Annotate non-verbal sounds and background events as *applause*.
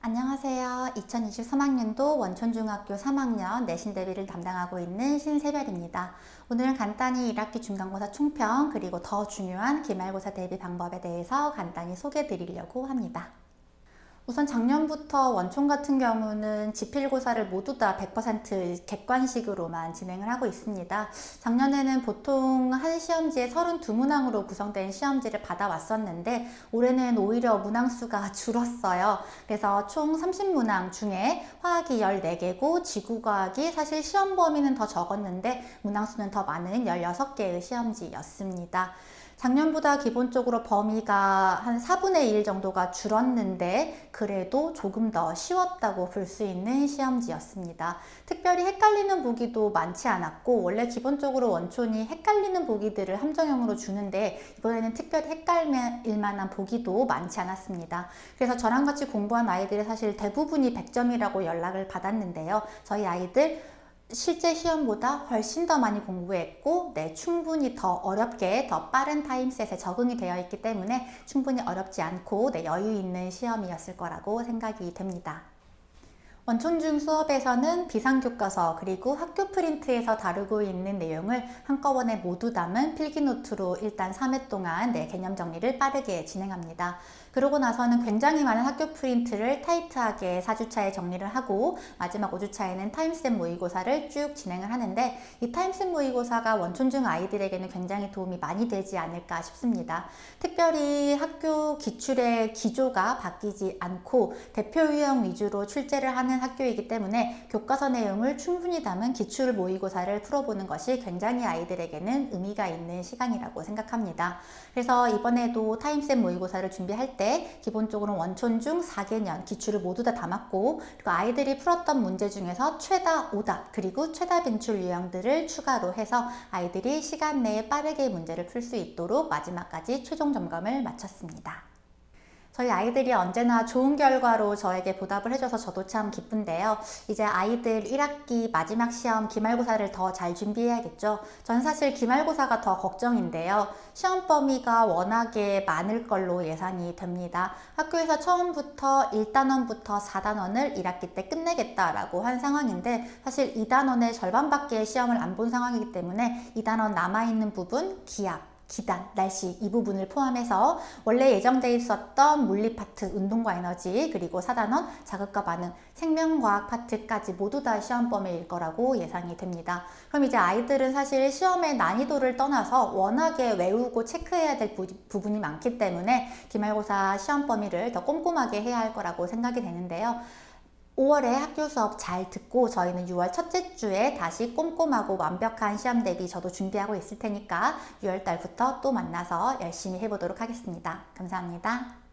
안녕하세요. 2023학년도 원촌중학교 3학년 내신 대비를 담당하고 있는 신세별입니다. 오늘은 간단히 1학기 중간고사 총평 그리고 더 중요한 기말고사 대비 방법에 대해서 간단히 소개해 드리려고 합니다. 우선 작년부터 원촌 같은 경우는 지필고사를 모두 다 100% 객관식으로만 진행을 하고 있습니다. 작년에는 보통 한 시험지에 32문항으로 구성된 시험지를 받아왔었는데 올해는 오히려 문항수가 *laughs* 줄었어요. 그래서 총 30문항 중에 화학이 14개고 지구과학이 사실 시험 범위는 더 적었는데 문항수는 더 많은 16개의 시험지였습니다. 작년보다 기본적으로 범위가 한 4분의 1 정도가 줄었는데 그래도 조금 더 쉬웠다고 볼 수 있는 시험지였습니다. 특별히 헷갈리는 보기도 많지 않았고 원래 기본적으로 원촌이 헷갈리는 보기들을 함정형으로 주는데 이번에는 특별히 헷갈릴 만한 보기도 많지 않았습니다. 그래서 저랑 같이 공부한 아이들이 사실 대부분이 100점이라고 연락을 받았는데요. 저희 아이들 실제 시험보다 훨씬 더 많이 공부했고, 네, 충분히 더 어렵게 더 빠른 타임셋에 적응이 되어 있기 때문에 충분히 어렵지 않고 네, 여유 있는 시험이었을 거라고 생각이 됩니다. 원촌중 수업에서는 비상교과서 그리고 학교 프린트에서 다루고 있는 내용을 한꺼번에 모두 담은 필기노트로 일단 3회 동안 네, 개념 정리를 빠르게 진행합니다. 그러고 나서는 굉장히 많은 학교 프린트를 타이트하게 4주차에 정리를 하고 마지막 5주차에는 타임스텝 모의고사를 쭉 진행을 하는데 이 타임스텝 모의고사가 원촌중 아이들에게는 굉장히 도움이 많이 되지 않을까 싶습니다. 특별히 학교 기출의 기조가 바뀌지 않고 대표 유형 위주로 출제를 하는 학교이기 때문에 교과서 내용을 충분히 담은 기출 모의고사를 풀어보는 것이 굉장히 아이들에게는 의미가 있는 시간이라고 생각합니다. 그래서 이번에도 타임셋 모의고사를 준비할 때 기본적으로 원촌 중 4개년 기출을 모두 다 담았고 그리고 아이들이 풀었던 문제 중에서 최다 오답 그리고 최다 빈출 유형들을 추가로 해서 아이들이 시간 내에 빠르게 문제를 풀 수 있도록 마지막까지 최종 점검을 마쳤습니다. 저희 아이들이 언제나 좋은 결과로 저에게 보답을 해줘서 저도 참 기쁜데요. 이제 아이들 1학기 마지막 시험 기말고사를 더 잘 준비해야겠죠. 전 사실 기말고사가 더 걱정인데요. 시험 범위가 워낙에 많을 걸로 예상이 됩니다. 학교에서 처음부터 1단원부터 4단원을 1학기 때 끝내겠다라고 한 상황인데 사실 2단원의 절반밖에 시험을 안 본 상황이기 때문에 2단원 남아있는 부분 기압, 기단, 날씨 이 부분을 포함해서 원래 예정돼 있었던 물리 파트, 운동과 에너지, 그리고 사단원, 자극과 반응, 생명과학 파트까지 모두 다 시험 범위일 거라고 예상이 됩니다. 그럼 이제 아이들은 사실 시험의 난이도를 떠나서 워낙에 외우고 체크해야 될 부, 부분이 많기 때문에 기말고사 시험 범위를 더 꼼꼼하게 해야 할 거라고 생각이 되는데요. 5월에 학교 수업 잘 듣고 저희는 6월 첫째 주에 다시 꼼꼼하고 완벽한 시험 대비 저도 준비하고 있을 테니까 6월 달부터 또 만나서 열심히 해보도록 하겠습니다. 감사합니다.